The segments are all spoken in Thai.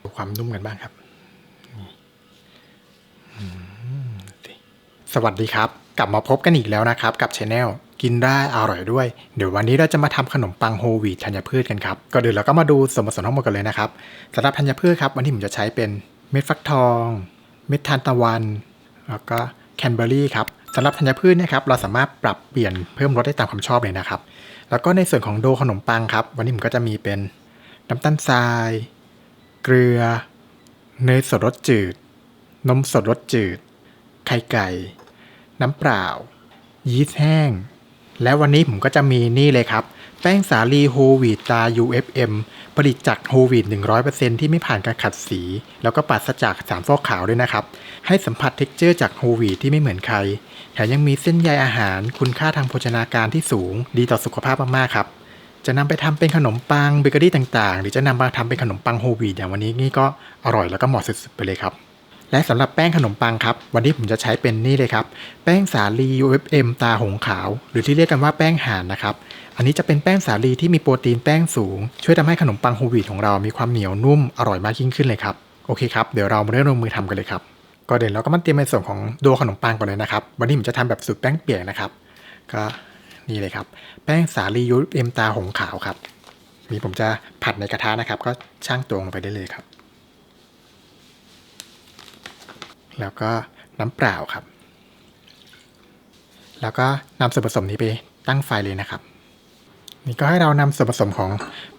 ดูความนุ่มกันบ้างครับ สวัสดีครับ กลับมาพบกันอีกแล้วนะครับ กับช anel กินได้อร่อยด้วย เดี๋ยววันนี้เราจะมาทำขนมปังโฮลวีตธัญพืชกันครับก่อนอื่นเราก็มาดูส่วนผสมทั้งหมดกันเลยนะครับสำหรับธัญพืชครับ วันนี้ผมจะใช้เป็นเม็ดฟักทอง เม็ดทานตะวัน แล้วก็แคนเบอรี่ครับสำหรับธัญพืชเนะครับเราสามารถปรับเปลี่ยนเพิ่มรสได้ตามความชอบเลยนะครับ แล้วก็ในส่วนของโดขนมปังครับ วันนี้ผมก็จะมีเป็น น้ำตาลทราย เกลือ เนยสดรสจืด นมสดรสจืด ไข่ไก่ น้ำเปล่า ยีสต์แห้ง และวันนี้ผมก็จะมีนี่เลยครับ แป้งสาลีโฮวีตา UFM ผลิตจากโฮวีต100%ที่ไม่ผ่านการขัดสี แล้วก็ปราศจากสารฟอกขาวด้วยนะครับ ให้สัมผัสเท็กเจอร์จากโฮวีตที่ไม่เหมือนใคร แถมยังมีเส้นใยอาหารคุณค่าทางโภชนาการที่สูง ดีต่อสุขภาพมากๆครับ จะนำไปทำเป็นขนมปังเบเกอรี่ต่างๆ หรือจะนำมาทำเป็นขนมปังโฮวีตอย่างวันนี้นี่ก็อร่อยแล้วก็เหมาะสุดๆไปเลยครับ และสำหรับแป้งขนมปังครับ วันนี้ผมจะใช้เป็นนี่เลยครับ แป้งสาลี UFM ตาหงขาว หรือที่เรียกกันว่าแป้งห่านนะครับ อันนี้จะเป็นแป้งสาลีที่มีโปรตีนแป้งสูง ช่วยทำให้ขนมปังโฮวีตของเรามีความเหนียวนุ่มอร่อยมากยิ่งขึ้นเลยครับโอเคครับเดี๋ยวเรามาเริ่มลงมือทำกันเลยครับก่อนเดี๋ยวเราก็มาเตรียมในส่วนของโดขนมปังก่อนเลยนะครับ วันนี้ผมจะทำแบบสูตรแป้งเปียกนะครับก็ นี่เลยครับ แป้งสาลี UFM ตาหงขาวครับนี่ผมจะผัดในกระทะนะครับ ก็ช่างตวงลงไปได้เลยครับ แล้วก็น้ำเปล่าครับ แล้วก็นำส่วนผสมนี้ไปตั้งไฟเลยนะครับ นี่ก็ให้เรานำส่วนผสมของ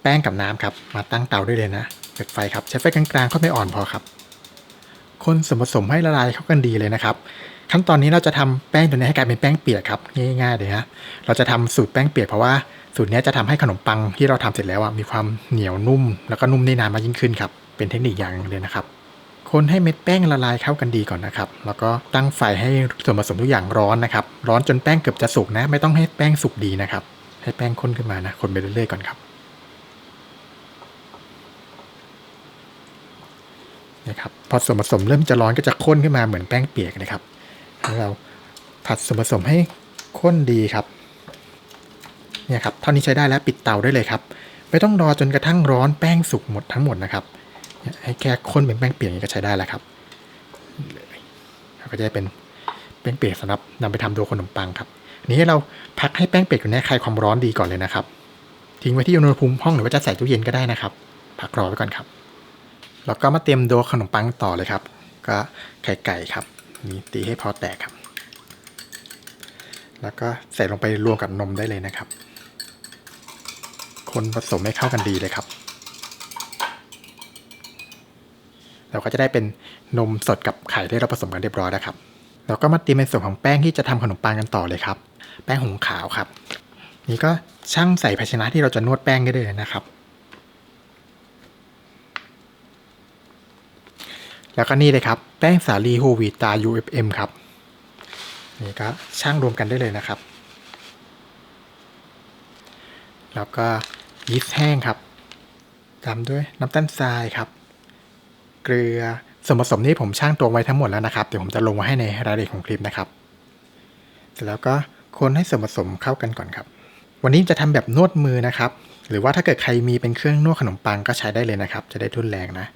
แป้งกับน้ำครับ มาตั้งเตาด้วยเลยนะเปิดไฟครับใช้ไฟกลางๆก็ไม่อ่อนพอครับ คนส่วนผสมให้ละลายเข้ากันดีเลยนะครับ ขั้นตอนนี้เราจะทำแป้งตัวนี้ให้กลายเป็นแป้งเปียกครับง่ายๆเลยฮะเราจะทำสูตรแป้งเปียกเพราะว่าสูตรนี้จะทำให้ขนมปังที่เราทำเสร็จแล้วอะมีความเหนียวนุ่ม แล้วก็นุ่มได้นานมากยิ่งขึ้นครับเป็นเทคนิคอย่างเลยนะครับคนให้เม็ดแป้งละลายเข้ากันดีก่อนนะครับ แล้วก็ตั้งไฟให้ส่วนผสมทุกอย่างร้อนนะครับ ร้อนจนแป้งเกือบจะสุกนะ ไม่ต้องให้แป้งสุกดีนะครับ ให้แป้งข้นขึ้นมานะ คนไปเรื่อยๆก่อนครับนะครับ พอส่วนผสมเริ่มจะร้อนก็จะข้นขึ้นมาเหมือนแป้งเปียกนะครับ เราผัดส่วนผสมให้ข้นดีครับเนี่ยครับเท่านี้ใช้ได้แล้วปิดเตาได้เลยครับ ไม่ต้องรอจนกระทั่งร้อนแป้งสุกหมดทั้งหมดนะครับให้แค่ข้นเป็นแป้งเปียกอย่างนี้ก็ใช้ได้แล้วครับก็จะได้เป็นแป้งเปียกสำหรับนำไปทำโดขนมปังครับอันนี้เราพักให้แป้งเปียกอยู่ในคลายความร้อนดีก่อนเลยนะครับทิ้งไว้ที่อุณหภูมิห้องหรือว่าจะใส่ตู้เย็นก็ได้นะครับ พักรอไว้ก่อนครับแล้วก็มาเตรียมโดขนมปังต่อเลยครับ ก็ไข่ไก่ครับ นี่ตีให้พอแตกครับ แล้วก็ใส่ลงไปรวมกับนมได้เลยนะครับ คนผสมให้เข้ากันดีเลยครับ เราก็จะได้เป็นนมสดกับไข่ที่เราผสมกันเรียบร้อยแล้วครับเราก็มาเตรียมในส่วนของแป้งที่จะทำขนมปังกันต่อเลยครับ แป้งหุงขาวครับ นี่ก็ช่างใส่ภาชนะที่เราจะนวดแป้งได้เลยนะครับ แล้วก็นี่เลยครับ แป้งสาลีโฮวีตา UFM ครับ นี่ก็ช่างรวมกันได้เลยนะครับ แล้วก็ยีสต์แห้งครับตามด้วยน้ำตาลทรายครับ เกลือส่วนผสมนี้ผมช่างตวงไว้ทั้งหมดแล้วนะครับ เดี๋ยวผมจะลงมาให้ในรายละเอียดของคลิปนะครับ เสร็จแล้วก็คนให้ส่วนผสมเข้ากันก่อนครับ วันนี้จะทำแบบนวดมือนะครับ หรือว่าถ้าเกิดใครมีเป็นเครื่องนวดขนมปังก็ใช้ได้เลยนะครับ จะได้ทุนแรงนะ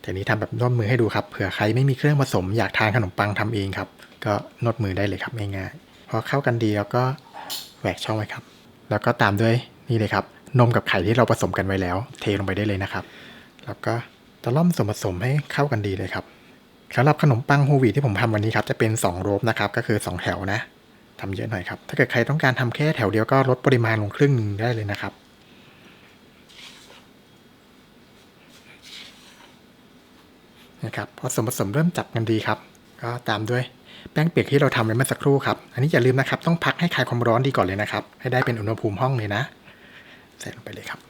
แต่นี้ทำแบบนวดมือให้ดูครับเผื่อใครไม่มีเครื่องผสมอยากทานขนมปังทำเองครับ ก็นวดมือได้เลยครับง่ายๆพอเข้ากันดีแล้วก็แหวกช่องไว้ครับ แล้วก็ตามด้วยนี่เลยครับนมกับไข่ที่เราผสมกันไว้แล้ว เทลงไปได้เลยนะครับ แล้วก็ตะล่อมส่วนผสมให้เข้ากันดีเลยครับสำหรับขนมปังโฮลวีที่ผมทำวันนี้ครับจะเป็น2โรบนะครับก็คือ 2 แถวนะทำเยอะหน่อยครับ ถ้าเกิดใครต้องการทำแค่แถวเดียวก็ลดปริมาณลงครึ่งหนึงได้เลยนะครับ นะครับพอส่วนผสมเริ่มจับกันดีครับ ก็ตามด้วยแป้งเปียกที่เราทำไว้เมื่อสักครู่ครับ อันนี้อย่าลืมนะครับ ต้องพักให้คลายความร้อนดีก่อนเลยนะครับ ให้ได้เป็นอุณหภูมิห้องเลยนะ ใส่ลงไปเลยครับ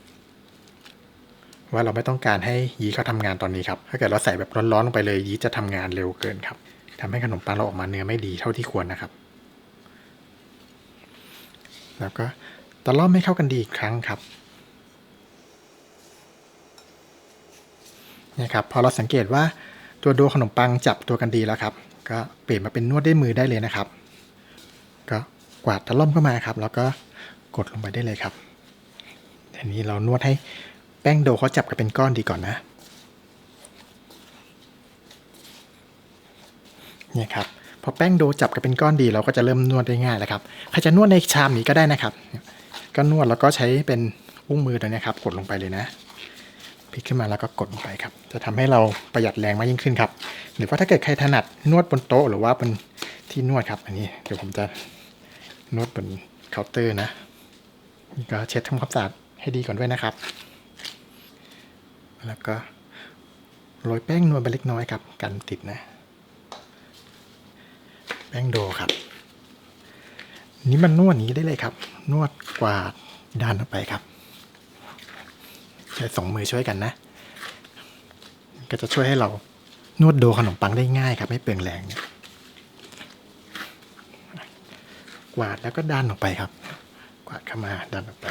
ว่าเราไม่ต้องการให้ยีเขาทำงานตอนนี้ครับ ถ้าเกิดเราใส่แบบร้อนๆลงไปเลยยีจะทำงานเร็วเกินครับทำให้ขนมปังเราออกมาเนื้อไม่ดีเท่าที่ควรนะครับ แล้วก็ตะล่อมให้เข้ากันดีอีกครั้งครับ นี่ครับพอเราสังเกตว่าตัวโดขนมปังจับตัวกันดีแล้วครับ ก็เปลี่ยนมาเป็นนวดด้วยมือได้เลยนะครับ ก็กวาดตะล่อมเข้ามาครับ แล้วก็กดลงไปได้เลยครับทีนี้เรานวดให้แป้งโดเขาจับกันเป็นก้อนดีก่อนนะเนี่ยครับพอแป้งโดจับกันเป็นก้อนดีเราก็จะเริ่มนวดได้ง่ายแล้วครับใครจะนวดในชามนี้ก็ได้นะครับ ก็นวดแล้วก็ใช้เป็นอุ้งมือตัวนี้ครับกดลงไปเลยนะ พลิกขึ้นมาแล้วก็กดลงไปครับ จะทำให้เราประหยัดแรงมากยิ่งขึ้นครับ หรือว่าถ้าเกิดใครถนัดนวดบนโต๊ะหรือว่าบนที่นวดครับ อันนี้เดี๋ยวผมจะนวดบนเคาน์เตอร์นะก็เช็ดทำความสะอาดให้ดีก่อนด้วยนะครับ แล้วก็โรยแป้งนวลไปเล็กน้อยครับ กันติดนะ แป้งโดครับ นี่มันนวดนี้ได้เลยครับ นวดกวาดด้านออกไปครับ ใช้สองมือช่วยกันนะ ก็จะช่วยให้เรานวดโดขนมปังได้ง่ายครับไม่เปลืองแรงเนี่ยกวาดแล้วก็ดันออกไปครับ กวาดเข้ามาดันออกไป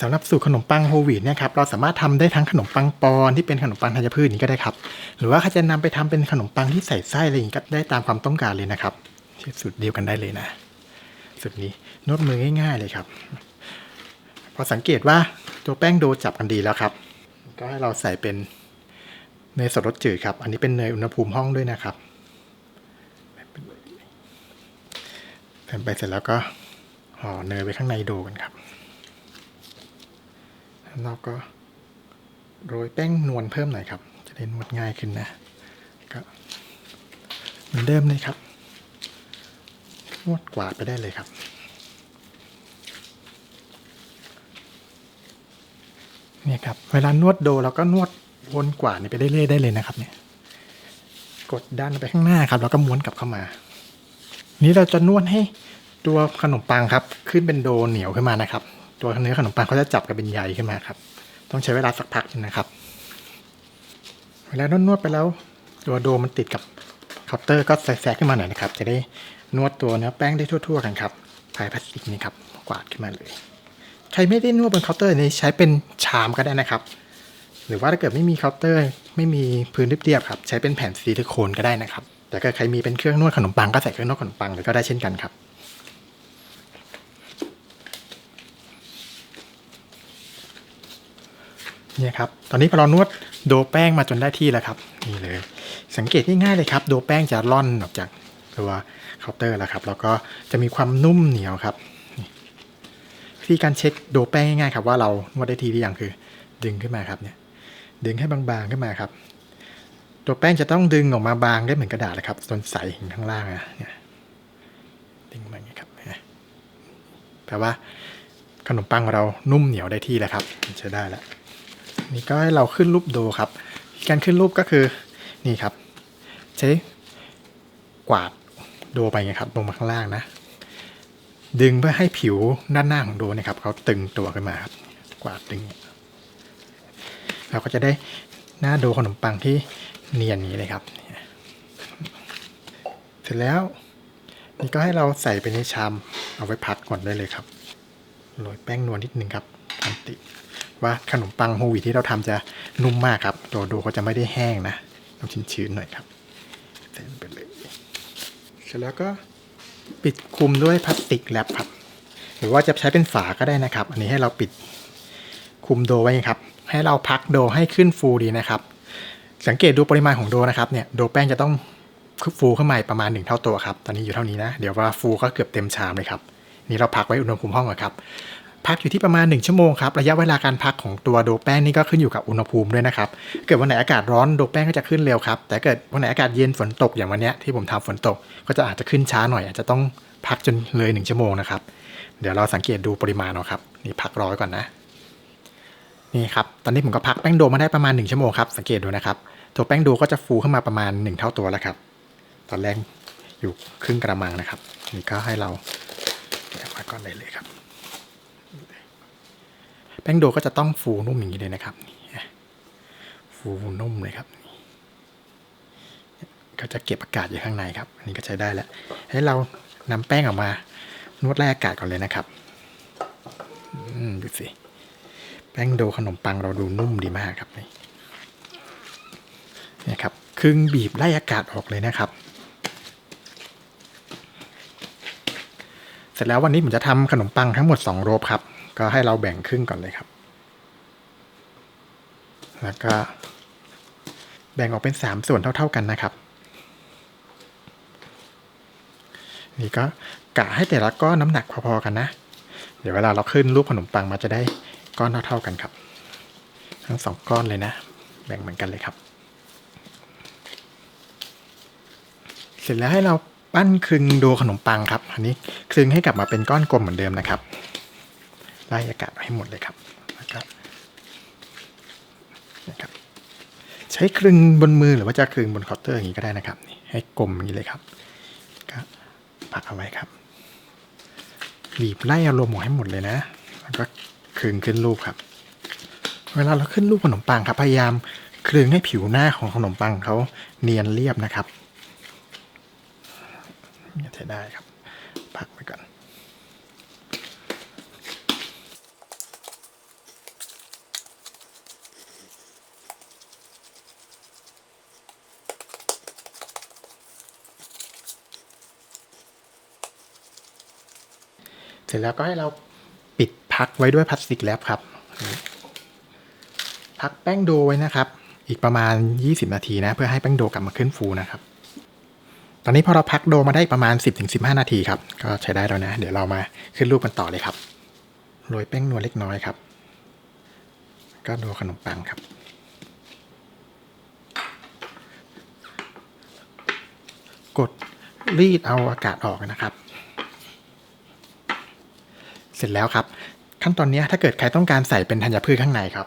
สำหรับสูตรขนมปังโฮลวีตเนี่ยครับเราสามารถทำได้ทั้งขนมปังปอนที่เป็นขนมปังธัญพืชนี้ก็ได้ครับ หรือว่าใครจะนำไปทำเป็นขนมปังที่ใส่ไส้อะไรอย่างนี้ก็ได้ตามความต้องการเลยนะครับสูตรเดียวกันได้เลยนะสูตรนี้นวดมือง่าย ๆเลยครับ อสังเกตว่าตัวแป้งโดจับกันดีแล้วครับ ก็ให้เราใส่เป็นเนยสดรสจืดครับ อันนี้เป็นเนยอุณหภูมิห้องด้วยนะครับใส่ไปเสร็จแล้วก็ห่อเนยไว้ข้างในโดกันครับแล้วเราก็โรยแป้งนวลเพิ่มหน่อยครับ จะได้นวดง่ายขึ้นนะก็เหมือนเดิมเลยครับนวดกวาดไปได้เลยครับ เนี่ยครับเวลานวดโดเราก็นวดวนกว่านี่ไปได้เรื่อยๆได้เลยนะครับเนี่ยกดด้านไปข้างหน้าครับแล้วก็ม้วนกลับเข้ามา นี้เราจะนวดให้ตัวขนมปังครับ ขึ้นเป็นโดเหนียวขึ้นมานะครับ ตัวเนื้อขนมปังเขาจะจับกันเป็นใยขึ้นมาครับ ต้องใช้เวลาสักพักนึงนะครับ เวลานวดๆไปแล้ว ตัวโดมันติดกับเคาน์เตอร์ก็แทรกขึ้นมาหน่อยนะครับ จะได้นวดตัวเนื้อแป้งได้ทั่ว ๆ กันครับภายพลาสติกนี่ครับกวาดขึ้นมาเลย ใครไม่ได้นวดบนเคาน์เตอร์นี่ใช้เป็นชามก็ได้นะครับ หรือว่าถ้าเกิดไม่มีเคาน์เตอร์ ไม่มีพื้นเรียบๆครับใช้เป็นแผ่นซิลิโคนก็ได้นะครับ แต่ก็ใครมีเป็นเครื่องนวดขนมปังก็ใส่เครื่องนวดขนมปังเลยก็ได้เช่นกันครับเนี่ยครับ ตอนนี้พอเรานวดโดแป้งมาจนได้ที่แล้วครับ นี่เลย สังเกตง่ายๆเลยครับ โดแป้งจะร่อนออกจากตัวเคาน์เตอร์แล้วครับ แล้วก็จะมีความนุ่มเหนียวครับ วิธีการเช็คโดแป้งง่ายๆครับว่าเรานวดได้ทีหรือยังคือ ดึงขึ้นมาครับเนี่ยดึงให้บางๆขึ้นมาครับ ตัวแป้งจะต้องดึงออกมาบางได้เหมือนกระดาษเลยครับส่วนใสเห็นข้างล่างอะเนี่ยดึงมาอย่างนี้ครับแปลว่าขนมปังของเรานุ่มเหนียวได้ที่แล้วครับใช้ได้แล้วนี่ก็ให้เราขึ้นรูปโดครับ การขึ้นรูปก็คือนี่ครับ ใช้กวาดโดไปไงครับลงมาข้างล่างนะ ดึงเพื่อให้ผิวด้านหน้าของโดนี่ครับเขาตึงตัวขึ้นมาครับกวาดดึง เราก็จะได้หน้าโดขนมปังที่เนียนนี้เลยครับ เสร็จแล้ว นี่ก็ให้เราใส่ไปในชามเอาไว้พักก่อนได้เลยครับโรยแป้งนวลนิดนึงครับทันติ ว่าขนมปังโฮวีที่เราทำจะนุ่มมากครับ ตัวโดเขาจะไม่ได้แห้งนะต้องชื้นๆหน่อยครับใส่ลงไปเลยเสร็จแล้วก็ ปิดคลุมด้วยพลาสติกแรปครับ หรือว่าจะใช้เป็นฝาก็ได้นะครับ อันนี้ให้เราปิดคุมโดไว้ครับ ให้เราพักโดให้ขึ้นฟูดีนะครับ สังเกตดูปริมาณของโดนะครับเนี่ยโดแป้งจะต้องฟูขึ้นมาประมาณหนึ่งเท่าตัวครับ ตอนนี้อยู่เท่านี้นะ เดี๋ยวว่าฟูก็เกือบเต็มชามเลยครับ นี่เราพักไว้อุณหภูมิห้องก่อนครับ พักอยู่ที่ประมาณ 1 ชั่วโมงครับ ระยะเวลาการพักของตัวโดแป้งนี่ก็ขึ้นอยู่กับอุณหภูมิด้วยนะครับ เกิดวันไหนอากาศร้อนโดแป้งก็จะขึ้นเร็วครับ แต่เกิดวันไหนอากาศเย็นฝนตกอย่างวันเนี้ยที่ผมทำฝนตก ก็จะอาจจะขึ้นช้าหน่อย อาจจะต้องพักจนเลย 1 ชั่วโมงนะครับ เดี๋ยวเราสังเกตดูปริมาณเอาครับ นี่พักร้อยก่อนนะ นี่ครับ ตอนนี้ผมก็พักแป้งโดมาได้ประมาณ 1 ชั่วโมงครับ สังเกตดูนะครับ ตัวแป้งโดก็จะฟูขึ้นมาประมาณ 1 เท่าตัวแล้วครับ ตอนแรกอยู่ครึ่งกระมังนะครับ นี่ก็ให้เราแกะมาก่อนได้เลยครับ ป้งโดก็จะต้องฟูนุ่มอย่างนี้เลยนะครับฟูนุ่มเลยครับก็จะเก็บอากาศอยู่ข้างในครับอันนี้ก็ใช้ได้แล้วให้เรานำแป้งออกมานวดแร่อากาศก่อนเลยนะครับอืมดูสิแป้งโดขนมปังเราดูนุ่มดีมากครับนี่นี่ยครับครึ่งบีบไล่อากาศออกเลยนะครับ เสร็จแล้ววันนี้ผมจะทำขนมปังทั้งหมด 2 โรบครับ ก็ให้เราแบ่งครึ่งก่อนเลยครับ แล้วก็ แบ่งออกเป็น 3 ส่วนเท่า ๆกันนะครับ นี่ก็กะให้แต่ละก้อนน้ำหนักพอๆกันนะ เดี๋ยวเวลาเราขึ้นรูปขนมปังมาจะได้ก้อนเท่าๆกันครับ ทั้งสองก้อนเลยนะ แบ่งเหมือนกันเลยครับ เสร็จแล้วให้เราปั้นคลึงโดขนมปังครับ อันนี้คลึงให้กลับมาเป็นก้อนกลมเหมือนเดิมนะครับ ไล่อากาศให้หมดเลยครับนะครับนะครับ ใช้คลึงบนมือหรือว่าจะคลึงบนคาน์เตอร์อย่างนี้ก็ได้นะครับนี่ให้กลมอย่างนี้เลยครับก็ปักเอาไว้ครับบีบไล่อารมณ์ออกให้หมดเลยนะแล้วก็คลึงขึ้นรูปครับ เวลาเราขึ้นรูปขนมปังครับพยายามคลึงให้ผิวหน้าของขนมปังเขาเนียนเรียบนะครับเนี่ยใช้ได้ครับ พักไว้ก่อน เสร็จแล้วก็ให้เราปิดพักไว้ด้วยพลาสติกแรปครับ พักแป้งโดไว้นะครับ อีกประมาณ 20 นาทีนะ เพื่อให้แป้งโดกลับมาขึ้นฟูนะครับ ตอนนี้พอเราพักโดมาได้ประมาณ 10-15 นาทีครับ ก็ใช้ได้แล้วนะ เดี๋ยวเรามาขึ้นรูปกันต่อเลยครับ โรยแป้งนวลเล็กน้อยครับ ก็โดขนมปังครับกดรีดเอาอากาศออกนะครับ เสร็จแล้วครับ ขั้นตอนนี้ถ้าเกิดใครต้องการใส่เป็นธัญพืชข้างในครับ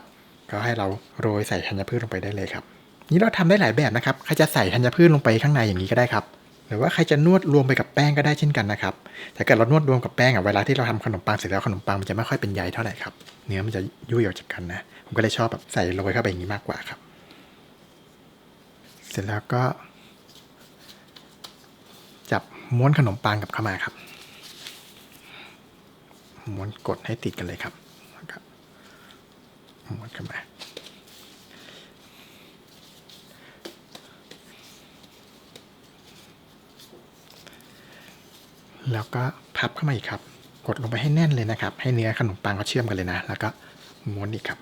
ก็ให้เราโรยใส่ธัญพืชลงไปได้เลยครับ นี่เราทำได้หลายแบบนะครับใครจะใส่ธัญพืชลงไปข้างในอย่างนี้ก็ได้ครับ หรือว่าใครจะนวดรวมไปกับแป้งก็ได้เช่นกันนะครับแต่เกิดเรานวดรวมกับแป้งอะเวลาที่เราทำขนมปังเสร็จแล้วขนมปังมันจะไม่ค่อยเป็นใยเท่าไหร่ครับเนื้อมันจะยุ่ยออกจากกันนะผมก็เลยชอบแบบใส่โรยเข้าไปอย่างนี้มากกว่าครับ เสร็จแล้วก็จับม้วนขนมปังกับเข้ามาครับ ม้วนกดให้ติดกันเลยครับแล้วก็ม้วนเข้ามาแล้วก็พับเข้ามาอีกครับ กดลงไปให้แน่นเลยนะครับ ให้เนื้อขนมปังเขาเชื่อมกันเลยนะ แล้วก็ม้วนอีกครับ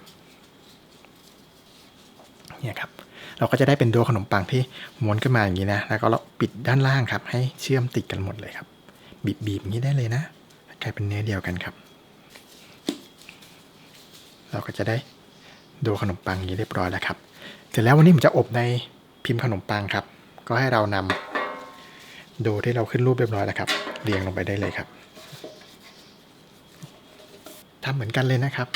เนี่ยครับ เราก็จะได้เป็นโดขนมปังที่ม้วนขึ้นมาอย่างนี้นะ แล้วก็เราปิดด้านล่างครับ ให้เชื่อมติดกันหมดเลยครับ บีบๆอย่างนี้ได้เลยนะ กลายเป็นเนื้อเดียวกันครับ เราก็จะได้โดขนมปังอย่างนี้เรียบร้อยแล้วครับ เสร็จแล้ววันนี้ผมจะอบในพิมพ์ขนมปังครับ ก็ให้เรานำโดที่เราขึ้นรูปเรียบร้อยแล้วครับ เรียงลงไปได้เลยครับทำเหมือนกันเลยนะครับ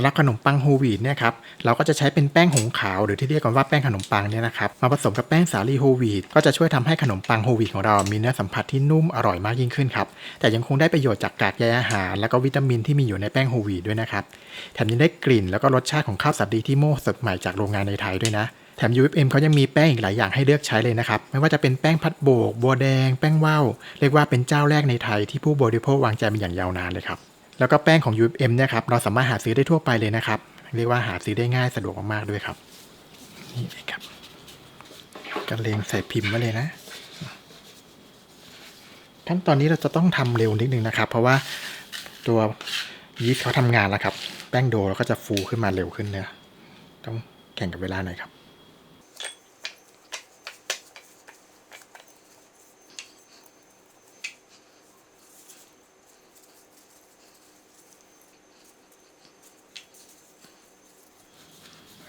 สำหรับขนมปังโฮวีตเนี่ยครับเราก็จะใช้เป็นแป้งหงขาวหรือที่เรียกกันว่าแป้งขนมปังเนี่ยนะครับมาผสมกับแป้งสาลีโฮวีตก็จะช่วยทำให้ขนมปังโฮวีตของเรา มีเนื้อสัมผัสที่นุ่มอร่อยมากยิ่งขึ้นครับแต่ยังคงได้ประโยชน์จากกากใยอาหาร และก็วิตามินที่มีอยู่ในแป้งโฮวีตด้วยนะครับแถมยังได้กลิ่นแล้วก็รสชาติของข้าวสาลีที่โม่สดใหม่จากโรงงานในไทยด้วยนะแถม UFM เขายังมีแป้งอีกหลายอย่างให้เลือกใช้เลยนะครับ ไม่ว่าจะเป็นแป้งพัดโบก บัวแดง แป้งว่าว เรียกว่าเป็นเจ้าแรกในไทยที่ผู้บริโภควางใจมาอย่างยาวนานเลยครับ แล้วก็แป้งของ UFM เนี่ยครับเราสามารถหาซื้อได้ทั่วไปเลยนะครับ เรียกว่าหาซื้อได้ง่ายสะดวกมากๆด้วยครับ นี่เลยครับกระเลงใส่พิมพ์ไว้เลยนะ ขั้นตอนนี้เราจะต้องทำเร็วนิดนึงนะครับ เพราะว่าตัวยีสต์เขาทำงานแล้วครับ แป้งโดเราก็จะฟูขึ้นมาเร็วขึ้นเนี่ยต้องแข่งกับเวลาหน่อยครับ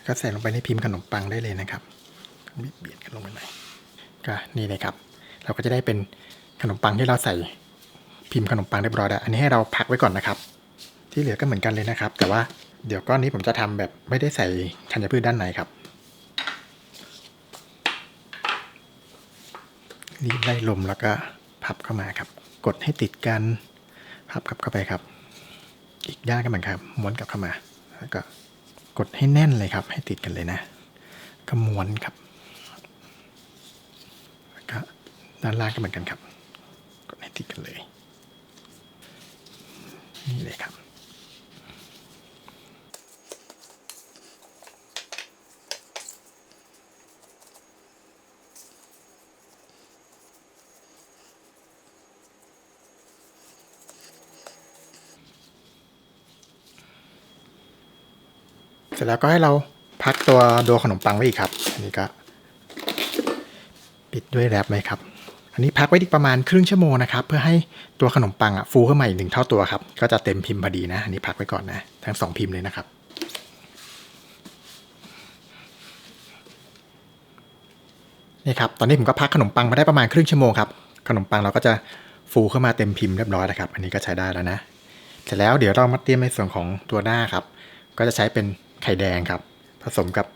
ก็ใส่ลงไปในพิมพ์ขนมปังได้เลยนะครับเบียดกันลงไปหน่อยก็นี่เลยครับ เราก็จะได้เป็นขนมปังที่เราใส่พิมพ์ขนมปังเรียบร้อยแล้วอันนี้ให้เราพักไว้ก่อนนะครับ ที่เหลือก็เหมือนกันเลยนะครับ แต่ว่าเดี๋ยวก้อนนี้ผมจะทำแบบไม่ได้ใส่ธัญพืชด้านในครับรีบไล่ลมแล้วก็พับเข้ามาครับ กดให้ติดกันพับกลับเข้าไปครับ อีกด้านก็เหมือนครับม้วนกลับเข้ามาแล้วก็ กดให้แน่นเลยครับ ให้ติดกันเลยนะก็ม้วนครับแล้วก็ด้านล่างก็เหมือนกันครับ กดให้ติดกันเลย นี่เลยครับ สร็จแล้วก็ให้เราพักตัวโดขนมปังไว้อีกครับ อันนี้ก็ ปิดด้วยแรปไหมครับ อันนี้พักไว้อีกประมาณครึ่งชั่วโมงนะครับ เพื่อให้ตัวขนมปังอะฟูขึ้นมาอีกหนึ่งเท่าตัวครับ ก็จะเต็มพิมพ์พอดีนะ อันนี้พักไว้ก่อนนะ ทั้งสองพิมพ์เลยนะครับนี่ครับ ตอนนี้ผมก็พักขนมปังมาได้ประมาณครึ่งชั่วโมงครับ ขนมปังเราก็จะฟูขึ้นมาเต็มพิมพ์เรียบร้อยนะครับ อันนี้ก็ใช้ได้แล้วนะ เสร็จแล้วเดี๋ยวเรามาเตรียมในส่วนของตัวหน้าครับ ก็จะใช้เป็น ไข่แดงครับ ผสมกับ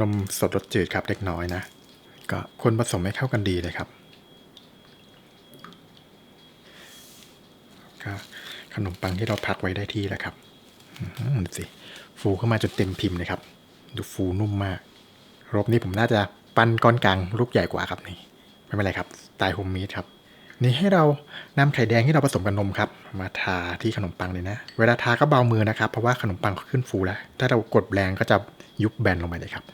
นมสดรสจืดครับเล็กน้อยนะ ก็คนผสมให้เข้ากันดีเลยครับก็ขนมปังที่เราพักไว้ได้ที่แล้วครับดูสิฟูเข้ามาจนเต็มพิมพ์เลยครับ ดูฟูนุ่มมากรอบนี้ผมน่าจะปั้นก้อนกลางลูกใหญ่กว่าครับนี่ ไม่เป็นไรครับสไตล์โฮมเมดครับ นี่ให้เรานำไข่แดงที่เราผสมกับนมครับ มาทาที่ขนมปังเลยนะ เวลาทาก็เบามือนะครับ เพราะว่าขนมปังเขาขึ้นฟูแล้ว ถ้าเรากดแรงก็จะยุบแบนลงไปเลยครับ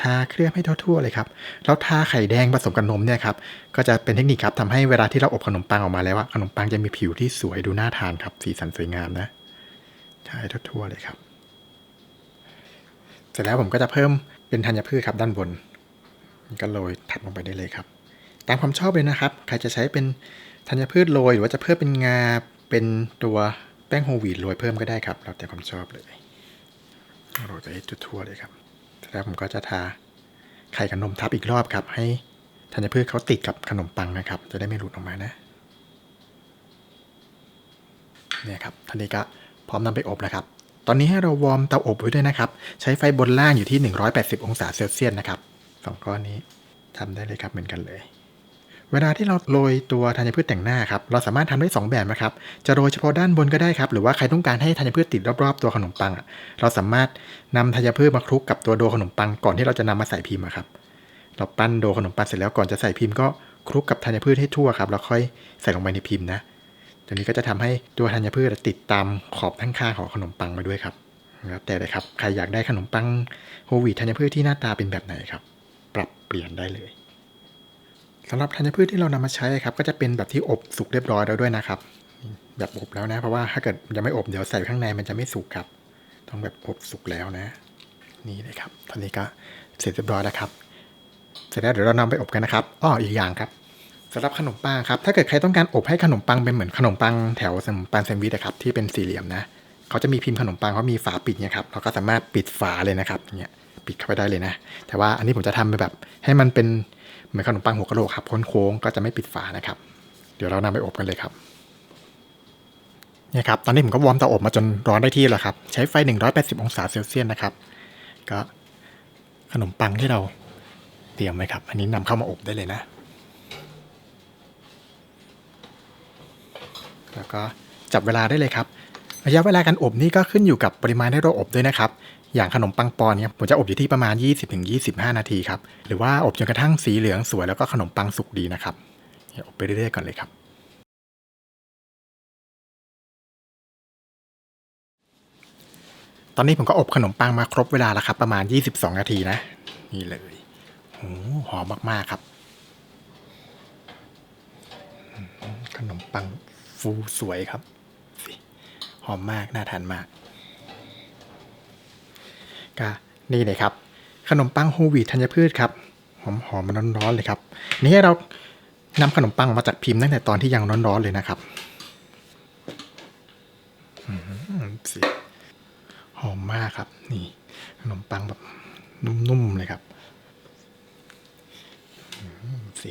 ทาเคลือบให้ทั่วๆเลยครับ แล้วทาไข่แดงผสมกับนมเนี่ยครับ ก็จะเป็นเทคนิคครับทำให้เวลาที่เราอบขนมปังออกมาแล้วขนมปังจะมีผิวที่สวยดูน่าทานครับ สีสันสวยงามนะ ทาให้ทั่วๆเลยครับ เสร็จแล้วผมก็จะเพิ่มเป็นธัญพืชครับด้านบนก็โรยถัดลงไปได้เลยครับ ตามความชอบเลยนะครับ ใครจะใช้เป็นธัญพืชโรย หรือว่าจะเพิ่มเป็นงาเป็นตัวแป้งโฮวีตโรยเพิ่มก็ได้ครับแล้วแต่ความชอบเลยโรยไปให้ทั่วๆเลยครับแล้วผมก็จะทาไข่กับนมทับอีกรอบครับ ให้ธัญพืชเขาติดกับขนมปังนะครับ จะได้ไม่หลุดออกมานะเนี่ยครับท่านี้ก็พร้อมนำไปอบแล้วครับ ตอนนี้ให้เราวอร์มเตาอบไว้ด้วยนะครับ ใช้ไฟบนล่างอยู่ที่ 180 องศาเซลเซียสนะครับสองก้อนนี้ทำได้เลยครับเหมือนกันเลย เวลาที่เราโรยตัวธัญพืชแต่งหน้าครับ เราสามารถทำได้ 2 แบบนะครับ จะโรยเฉพาะด้านบนก็ได้ครับ หรือว่าใครต้องการให้ธัญพืชติดรอบๆตัวขนมปัง เราสามารถนำธัญพืชมาคลุกกับตัวโดขนมปังก่อนที่เราจะนำมาใส่พิมพ์ครับ เราปั้นโดขนมปังเสร็จแล้วก่อนจะใส่พิมพ์ก็คลุกกับธัญพืชให้ทั่วครับ แล้วค่อยใส่ลงไปในพิมพ์นะ ตัวนี้ก็จะทำให้ตัวธัญพืชติดตามขอบทั้งข้างของขนมปังมาด้วยครับแล้วแต่เลยครับ ใครอยากได้ขนมปังโฮลวีตธัญพืชที่หน้าตาเป็นแบบไหนครับ ปรับเปลี่ยนได้เลย สำหรับธัญพืชที่เรานำมาใช้ครับ ก็จะเป็นแบบที่อบสุกเรียบร้อยแล้วด้วยนะครับ แบบอบแล้วนะ เพราะว่าถ้าเกิดยังไม่อบเดี๋ยวใส่ข้างในมันจะไม่สุกครับ ต้องแบบอบสุกแล้วนะ นี่เลยครับ ตอนนี้ก็เสร็จเรียบร้อยแล้วครับเสร็จแล้วเดี๋ยวเรานำไปอบกันนะครับอ้ออีกอย่างครับสำหรับขนมปังครับ ถ้าเกิดใครต้องการอบให้ขนมปังเป็นเหมือนขนมปังแถวขนมปังแซนด์วิชนะครับที่เป็นสี่เหลี่ยมนะเขาจะมีพิมพ์ขนมปังเขามีฝาปิดเนี่ยครับเราก็สามารถปิดฝาเลยนะครับเนี่ย ปิดเข้าไปได้เลยนะ แต่ว่าอันนี้ผมจะทำไปแบบ ให้มันเป็นเหมือนขนมปังหัวกะโหลกครับโค้งๆก็จะไม่ปิดฝานะครับ เดี๋ยวเรานำไปอบกันเลยครับนี่ครับตอนนี้ผมก็วอร์มเตาอบมาจนร้อนได้ที่แล้วครับ ใช้ไฟ 180 องศาเซลเซียสนะครับ ก็ขนมปังที่เราเตรียมไว้ครับ อันนี้นำเข้ามาอบได้เลยนะ แล้วก็จับเวลาได้เลยครับ ระยะเวลาการอบนี่ก็ขึ้นอยู่กับปริมาณที่เราอบด้วยนะครับ อย่างขนมปังปอนเนี่ยผมจะอบอยู่ที่ประมาณ 20-25 นาทีครับ หรือว่าอบจนกระทั่งสีเหลืองสวยแล้วก็ขนมปังสุกดีนะครับอบไปเรื่อยๆก่อนเลยครับ ตอนนี้ผมก็อบขนมปังมาครบเวลาแล้วครับ ประมาณ 22 นาทีนะ นี่เลยโอ้หอมมากๆครับ ขนมปังฟูสวยครับ หอมมาก น่าทานมาก ก็นี่เลยครับ ขนมปังโฮวีธัญพืชครับ หอมหอมมันร้อนๆเลยครับ นี่เรานำขนมปังมาจากพิมพ์ตั้งแต่ตอนที่ยังร้อนๆเลยนะครับสิหอมมากครับ นี่ ขนมปังแบบนุ่มๆเลยครับสิ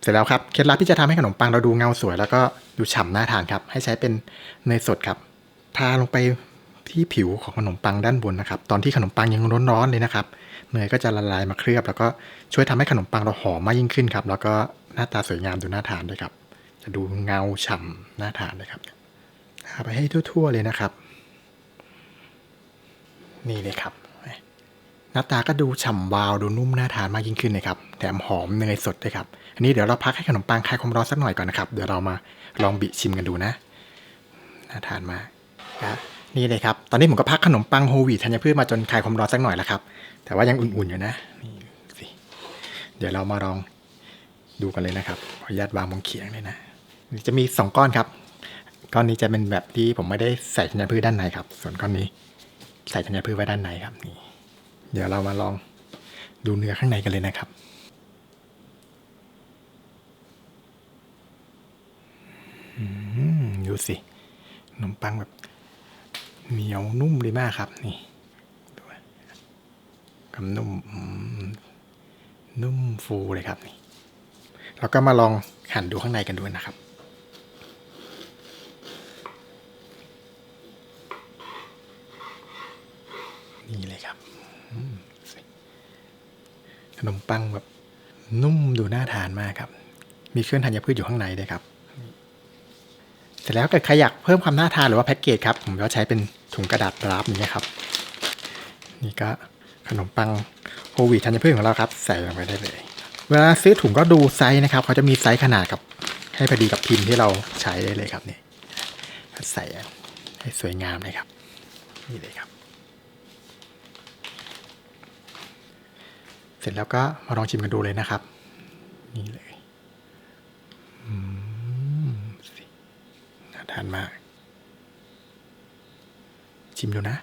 เสร็จแล้วครับ เคล็ดลับที่จะทำให้ขนมปังเราดูเงาสวย แล้วก็ดูฉ่ำน่าทานครับ ให้ใช้เป็นเนยสดครับ ทาลงไป ที่ผิวของขนมปังด้านบนนะครับ ตอนที่ขนมปังยังร้อนๆเลยนะครับเนยก็จะละลายมาเคลือบ แล้วก็ช่วยทำให้ขนมปังเราหอมมากยิ่งขึ้นครับแล้วก็หน้าตาสวยงามดูน่าทานด้วยครับ จะดูเงาฉ่ำน่าทานเลยครับทาไปให้ทั่วๆเลยนะครับ นี่เลยครับหน้าตาก็ดูฉ่ำวาวดูนุ่มน่าทานมากยิ่งขึ้นเลยครับแถมหอมเนยสดด้วยครับอันนี้เดี๋ยวเราพักให้ขนมปังคลายความร้อนสักหน่อยก่อนนะครับเดี๋ยวเรามาลองบิชิมกันดูนะน่าทานมากครับ นี่เลยครับ ตอนนี้ผมก็พักขนมปังโฮวีธัญพืชมาจนคลายความร้อนสักหน่อยแล้วครับ แต่ว่ายังอุ่นๆอยู่นะนี่สิเดี๋ยวเรามาลองดูกันเลยนะครับขออนุญาตวางบนเขียงเลยนะจะมีสองก้อนครับ ก้อนนี้จะเป็นแบบที่ผมไม่ได้ใส่ธัญพืชด้านในครับ ส่วนก้อนนี้ใส่ธัญพืชไว้ด้านในครับนี่เดี๋ยวเรามาลองดูเนื้อข้างในกันเลยนะครับอืมดูสิขนมปังแบบ เหนียวนุ่มเลยมากครับ นี่ดูกำนุ่มนุ่มฟูเลยครับนี่เราก็มาลองหั่นดูข้างในกันดูนะครับนี่เลยครับขนมปังแบบนุ่มดูน่าทานมากครับ มีเครื่องธัญพืชอยู่ข้างในด้วยครับ เสร็จแล้วเกิดใครอยากเพิ่มความน่าทานหรือว่าแพ็กเกจครับผมก็ใช้เป็นถุงกระดาษรับอย่นี้ครับ นี่ก็ขนมปังโฮวีตธัญพืชของเราครับ ใส่ลงไปได้เลย เวลาซื้อถุงก็ดูไซส์นะครับเขาจะมีไซส์ขนาดกับให้พอดีกับพิมพ์ที่เราใช้ได้เลยครับนี่ใส่ให้สวยงามเลยครับ นี่เลยครับ เสร็จแล้วก็มาลองชิมกันดูเลยนะครับ นี่เลย อืม ทานมาก ชิมดูนะ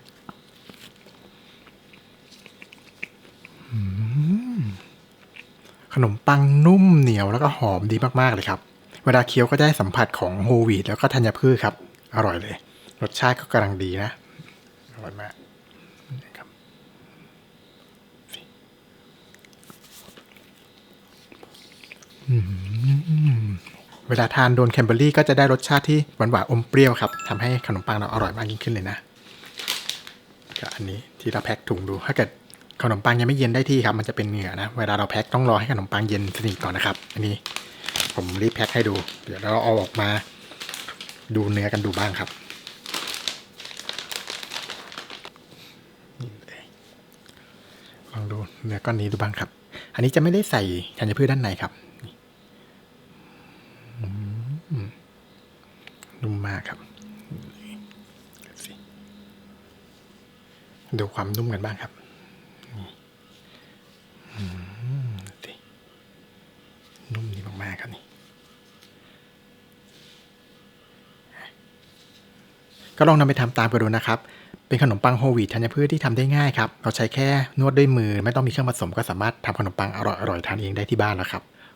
ขนมปังนุ่มเหนียวแล้วก็หอมดีมากๆเลยครับ เวลาเคี้ยวก็ได้สัมผัสของโฮวีตแล้วก็ธัญพืชครับ อร่อยเลย รสชาติก็กำลังดีนะ อร่อยมากนะครับ เวลาทานโดนแคนเบอรี่ก็จะได้รสชาติที่หวานหวานอมเปรี้ยวครับทำให้ขนมปังเราอร่อยมากยิ่งขึ้นเลยนะก็อันนี้ที่เราแพ็คถุงดูถ้าเกิดขนมปังยังไม่เย็นได้ที่ครับมันจะเป็นเหงื่อนะเวลาเราแพ็คต้องรอให้ขนมปังเย็นสนิทก่อนนะครับ อันนี้ผมรีบแพ็คให้ดู เดี๋ยวเราเอาออกมาดูเนื้อกันดูบ้างครับลยลองดูเนื้อก้อนนี้ดูบ้างครับ อันนี้จะไม่ได้ใส่ธัญพืชด้านในครับนี่อืมนุ่มมากครับดูความนุ่มกันบ้างครับนุ่มนี่มดีมากๆครับนี่ก็ลองนำไปทำตามกันดูนะครับ เป็นขนมปังโฮลวีตธัญพืชที่ทำได้ง่ายครับ เราใช้แค่นวดด้วยมือ ไม่ต้องมีเครื่องผสมก็สามารถทำขนมปังอร่อยๆทานเองได้ที่บ้านแล้วครับ